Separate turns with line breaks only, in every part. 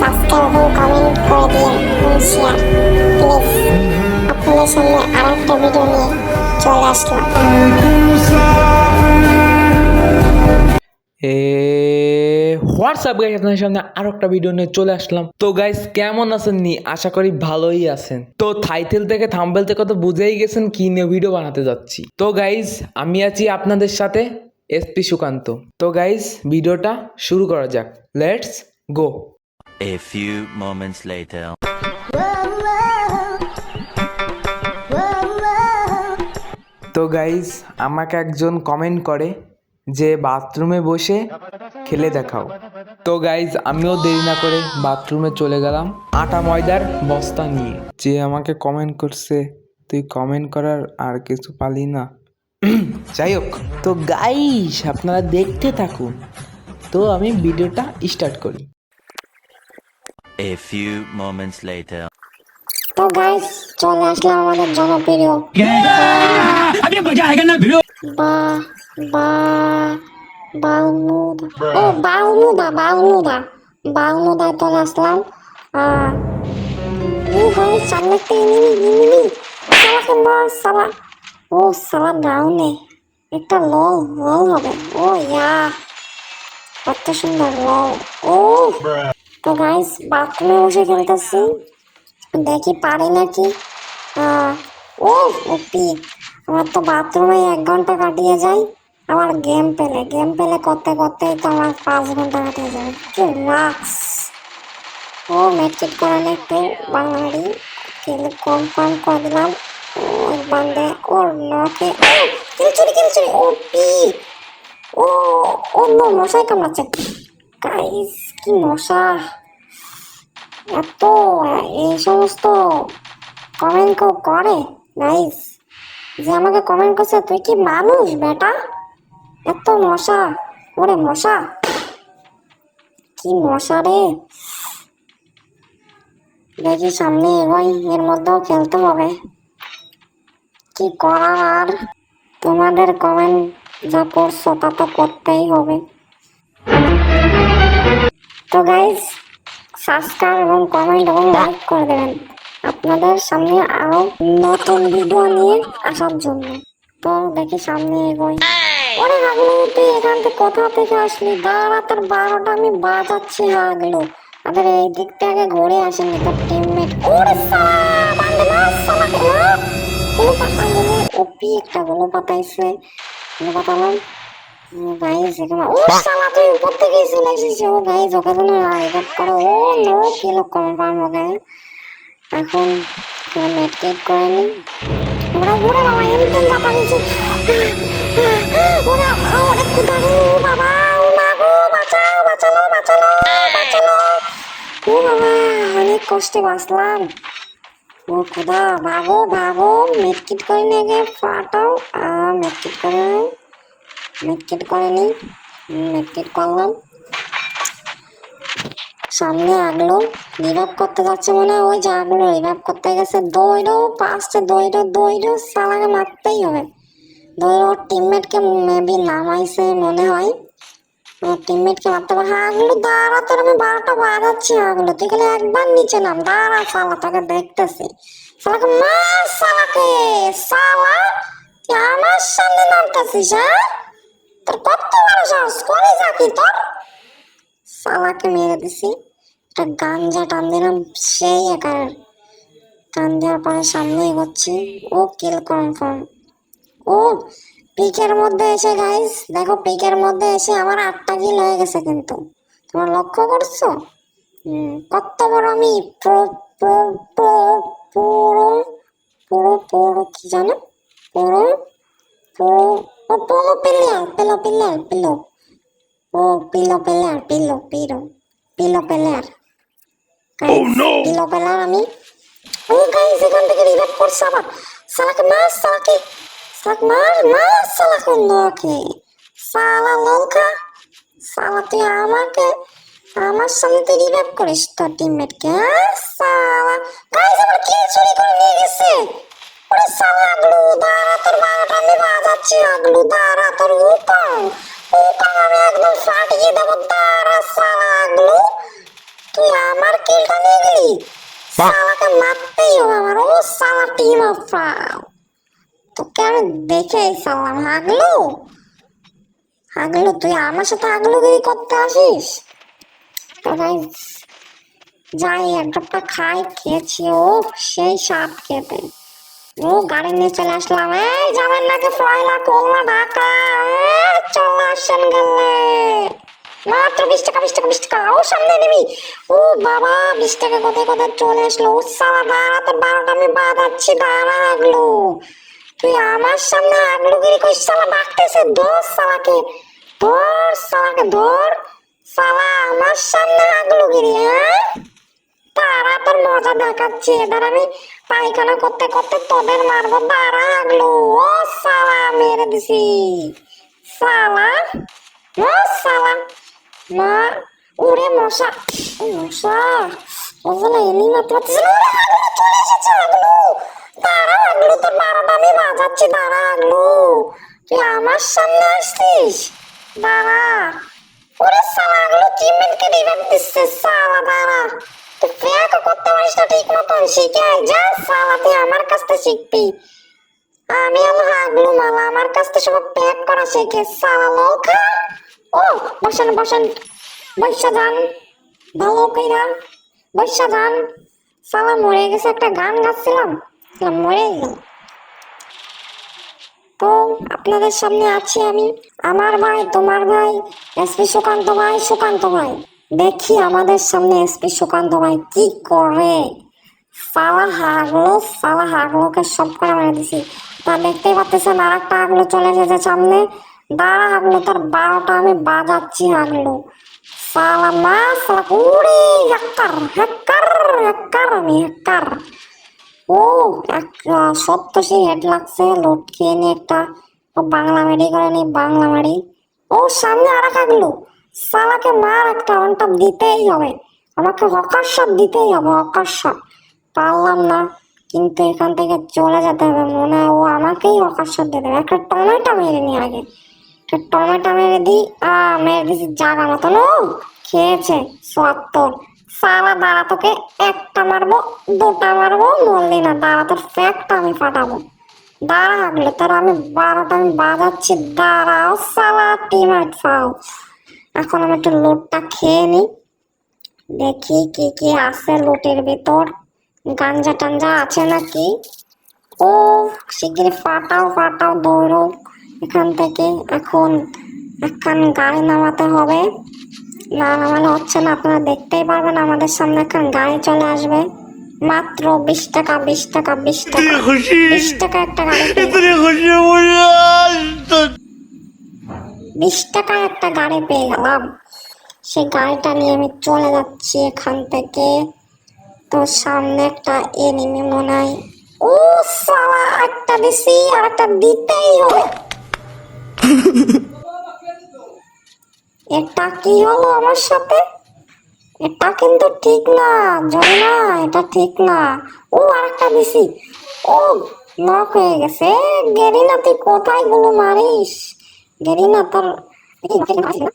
Subscribe এবং comment করে দিন এবং শেয়ার প্লিজ আপনাদের সামনে আর একটা ভিডিও নিয়ে চলে আসলাম।
হোয়াটসঅ্যাপ গাইস আপনাদের সামনে আরও একটা ভিডিও নিয়ে চলে আসলাম। তো গাইস কেমন আছেন নি? আশা করি ভালোই আছেন। তো থাইটেল থেকে থাম্বেল থেকে তো বুঝেই গেছেন কি নিয়ে ভিডিও বানাতে যাচ্ছি। তো গাইস আমি আছি আপনাদের সাথে এসপি সুকান্ত। তো গাইস ভিডিওটা শুরু করা যাক। Let's go
A few moments later.
তো গাইস আমাকে একজন কমেন্ট করে যে বাথরুমে বসে খেলে দেখাও। তো গাইজ আমিও দেরি না করে বাথরুমে চলে গেলাম। আটা ময়দার বস্তা নিয়ে। যে আমাকে কমেন্ট করছে, তুই কমেন্ট করার আর কিছু পালি না। যাই হোক, তো গাইস আপনারা দেখতে থাকুন। তো আমি ভিডিওটা স্টার্ট করি।
A few moments later.
তো গাইস চলে আসলাম আমাদের জনপ্রিয়। বা বা বাউনুদা ও বাউনুদা বাউনুদা বাউনুদায় চলে আসলাম। ও ভাই সামনে একটা এনিমি এনিমি সালাকে মার সালা ও, সালা ডাউনে একটা লল লল হবে। ও, ইয়া। কত সুন্দর লল ও। তো গাইস বাথরুমে বসে খেলতেছি। দেখি পারি নাকি? ও ওপি আমার তো বাথরুমে এক ঘণ্টা কাটিয়ে যায়। আমার গেম পেলে গেম পেলে করতে করতেই তো আমার পাঁচ ঘণ্টা কাটিয়ে যাবে কি রাক্স ও মেট্রিক করেন একটু বাঙালি কিন্তু কনফার্ম করে দিলাম। ওর বান্দে ওর নকে কিলচুরি কিলচুরি ও ও নো মশাই কামড়াচ্ছে। গাইস কি মশা এত, এই সমস্ত কমেন্ট কেউ করে? গাইস যে আমাকে কমেন্ট করছে, তুই কি মানুষ, বেটা? এত মশা। ওরে মশা। কি মশা রে? দেখি সামনে এগোই, এর মধ্যেও খেলতে হবে। কি করার আর? তোমাদের কমেন্ট যা করছ, তা তো করতেই হবে। তো গাইস সাবস্ক্রাইব এবং কমেন্ট এবং লাইক করে দেবেন। আপনাদের সামনে আরও নতুন ভিডিও নিয়ে আসার জন্য। তো দেখি সামনে এগোই। ওরে হাগলু তুই এখান থেকে কোথা থেকে আসলি? দাঁড়া তোর বারোটা আমি বাজাচ্ছি হাগলু আদের এই দিক থেকে ঘুরে আসেনি তোর টিমমেট ওরে সালা ওপি একটা গুলো পাতাইছে। গুলো গাইস এখানে ও তুই উপর থেকে চলে ও গাইস ওকে জন্য রিভাইভ করো ও, নো কিলো কনফার্ম ওকে এখন মেট্রিক করে নি ওরা ওরা বাবা, এমন বাবা গেছে ওরা বাবা, ও মা গো, বাঁচাও বাঁচালো বাঁচালো বাঁচালো ও বাবা, অনেক কষ্টে বাঁচলাম। ও খুদা বাবু বাবু মেট্রিক করে নিয়ে গিয়ে ফাটাও। মেট্রিক করে নি। মেট্রিক করেনি মেট্রিক করলাম। সামনে আগলো। রিভাইভ করতে যাচ্ছে মনে হয়, ওই যে আগলো রিভাইভ করতে গেছে। দৌড়ো পাঁচটা দৌড়ো দৌড়ো সালাকে মারতেই হবে। দৌড়ো ওর টিমমেটকে মেবি নামাইছে মনে হয়। ওর টিমমেটকে মারতে হবে। আগলো, দাঁড়া তোর, আমি বারোটা বাজাচ্ছি আগলো। তুই খালি একবার নিচে নাম। দাঁড়া সালা, তোকে দেখতেছি। সালাকে মার সালাকে। সালা, তুই আমার সামনে নামতেছিস হ্যাঁ? তোর কত বড় সাহস করে যাকি তোর। সালাকে মেরে দিছি। একটা গাঞ্জা টান দিলাম, সেই একার। টান দেওয়ার পরে সামনে এগোচ্ছি। ও কিল কনফার্ম ও, পিকের মধ্যে এসে গাইস দেখো পিকের মধ্যে এসে আমার আটটা কিল হয়ে গেছে কিন্তু। তোমরা লক্ষ্য করছ? কত বড় আমি প্রো প্রো প্রো পুরো পুরো পুরো কি জানো? পুরো পুরো ও পুরো পেলার পেল পেলার পেল। ও পিলো পেলার পিলো পিলো পিলো পেলার। পিলো পেলার আমি। ও গাইস এখান থেকে রিভাইভ করছে আবার। সালাকে মার সালাকে। সালাক মার মার সালাকে। নকে সালা লঙ্কা সালা তুই আমাকে আমার সামনে তুই রিভাইভ করিস তোর টিমমেটকে হ্যাঁ সালা। গাইস আবার কি চুরি করে নিয়ে গেছে। ওরে সালা দাঁড়া তোর বারোটা আমি বাজাচ্ছি আগলু দাঁড়া তোর উপাং উপাং আমি একদম ফাটিয়ে দেবো দাঁড়া সালা আগলু। তুই আমার কিলটা নিয়ে গেলি? সালাকে মারতেই হবে আমার ও সালা টিম অফ তোকে আমি দেখে সালাম হাগলু তুই আমার সাথে করতে আসিস? যাই একটা খাই খেয়েছি ও সেই সাপ খেতে। ও গাড়ি নিয়ে চলে আসলাম। এই যাবেন নাকি ফয়লা কোলা ঢাকা চলে আসেন গেলে। মাত্র বিশ টাকা বিশ টাকা বিশ টাকা। ও, সামনে নিবি। ও, বাবা, বিশ টাকা কোথায় কোথায় চলে আসলো। ও, সালা, দাঁড়া তো বারোটা আমি বাঁধাচ্ছি দাঁড়া, আগলো। তুই আমার সামনে আগলুগিরি করিস, সালা, ডাকতেছে, ধর সালাকে। ধর সালাকে, ধর। সালা, আমার সামনে আগলুগিরি হ্যাঁ? তারা তোর মজা দেখাচ্ছে। এবার আমি পায়খানা করতে করতে তোদের মারবো। দাঁড়া আগলো। ও সালা, মেরে দিছি। সালা? ও সালা। মা, ওরে মশা। মশা ওগুলো এমনি আগলো, চলে এসেছে আগলো। দাঁড়া আগলো, তোর বারোটা আমি বাজাচ্ছি। দাঁড়া আগলো। তুই আমার সামনে আসছিস? দাঁড়া। ওরে সালা, আগলো টিমমেটকে রিভাইভ দিচ্ছে? সালা, দাঁড়া। তুই করতে পারিস না ঠিক মতন, শিখে। যা সালা তুই আমার কাছ থেকে শিখবি। আমি হলো হাগলু মালা, আমার কাছ থেকে সব প্যাক করা শেখে সালা ও, বসেন বসেন। বৈশা যান ভালো কইরা বৈশা যান সালা মরে গেছে, একটা গান গাচ্ছিলাম। মরে তো, আপনাদের সামনে আছি আমি। আমার ভাই, তোমার ভাই এসপি সুকান্ত ভাই সুকান্ত ভাই। দেখি আমাদের সামনে এসপি সুকান্ত ভাই কি করে? সালা হাগলো সালা হাগলোকে সব করে মেরে দিছি। তা দেখতেই পাচ্ছেন আর একটা হাগলো চলে এসেছে সামনে। দাঁড়া হাগলো, তার বারোটা আমি বাজাচ্ছি হাগলো। সালা মা সালা উড়ে হ্যাক্কার হ্যাক্কার হ্যাক্কার আমি হ্যাক্কার ও, এক সত্য সেই হেড লাগছে লোট খেয়ে নি একটা বাংলা মেডি করে নি, বাংলা মারি ও, সামনে আর এক আগলো সালাকে মার একটা অনটপ দিতেই হবে। আমাকে হকার দিতেই হবে হকার পারলাম না, কিন্তু এখান থেকে চলে যেতে হবে। মনে হয় ও আমাকেই হকার দিয়ে দেবে একটা টমেটো মেরে নি আগে। একটা টমেটো মেরে দিই আ, মেরে দিছি জাগা মতন ও খেয়েছে সত্তর সালা, দাঁড়া, তোকে একটা মারবো, দুটা মারবো, মরলি না, দাঁড়া, তোর ফ্যাকটা আমি ফাটাবো। দাঁড়া আগলে, তোর আমি বারোটা, আমি বাজাচ্ছি। দাঁড়াও, সালা টিমাইট ফাও। এখন আমি একটু লোটটা খেয়ে নিই। দেখি কি কি আছে লোটের ভিতর। গাঞ্জা টাঞ্জা আছে নাকি? ও শিগগিরি ফাটাও ফাটাও দৌড়ো। এখান থেকে এখন একখান গাড়ি নামাতে হবে। না নামালে হচ্ছে না আপনারা দেখতেই পারবেন আমাদের সামনে এখন গাড়ি চলে আসবে। মাত্র বিশ টাকা বিশ টাকা বিশ টাকা বিশ টাকা একটা গাড়ি বিশ টাকা একটা গাড়ি পেয়ে গেলাম সেই গাড়িটা নিয়ে আমি চলে যাচ্ছি এখান থেকে। তো সামনে একটা এনিমি মনে হয়। ও সালা, একটা দিছি আর একটা দিতেই হবে এটা কি হলো আমার সাথে? এটা কিন্তু ঠিক না জানি না এটা ঠিক না। ও আরেকটা দিছি। ও নক হয়ে গেছে। গেরিনা তুই? কোথায়গুলো মারিস? নকে মারিস না?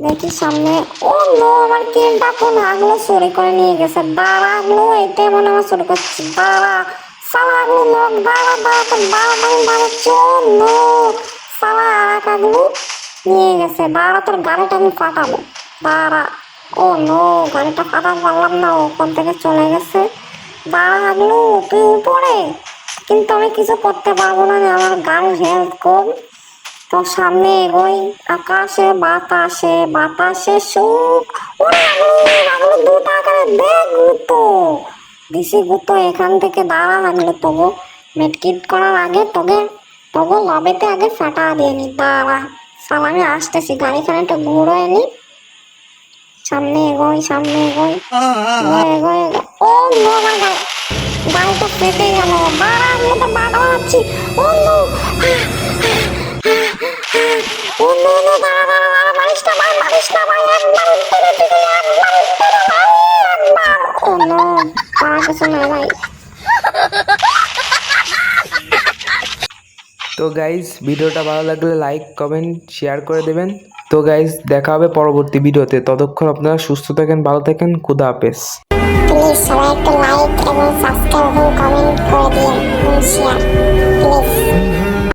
দেখি সামনে। ও নো আমার কিলটা কোন আগলো চুরি করে নিয়ে গেছে। দাঁড়া আগলো এটাই মনে হয় চুরি করছি। দাঁড়া, সালা আগলো নক দাঁড়া দাঁড়া, তোর দাঁড়া দাঁড়া চল নো সালা আর এক আগলো নিয়ে গেছে। দাঁড়া, তোর গাড়িটা আমি ফাটাবো। দাঁড়া, ও নো গাড়িটা ফাটাতে পারলাম না ওখান থেকে চলে গেছে। দাঁড়া আগলো তুই উপরে কিন্তু আমি কিছু করতে পারব না আমার গাড়ির হেলথ কম। তো সামনে এগোই। আকাশে বাতাসে বাতাসে সুখ। ওরে আগলো আগলো দু টাকার দে গুতো। এখান থেকে দাঁড়া লাগল তবু মেটকিট করার আগে তোকে তবু লবেতে আগে ফাটা দিয়ে নি। দাঁড়া সাল আমি আসতেছি। গাড়িখানে একটু ঘুরো এনি সামনে এগোই সামনে এগোই। এগোয় এগোই। ও আমার গাড়ি ফেটে গেল। তো না ভাই।
তো গাইজ ভিডিওটা ভালো লাগলে লাইক কমেন্ট শেয়ার করে দেবেন। তো গাইজ দেখা হবে পরবর্তী ভিডিওতে। ততক্ষণ আপনারা সুস্থ থাকেন, ভালো থাকেন, খুদা হাফেজ।
প্লিজ সবাই একটু লাইক এবং সাবস্ক্রাইব এবং কমেন্ট করে দিন শেয়ার প্লিজ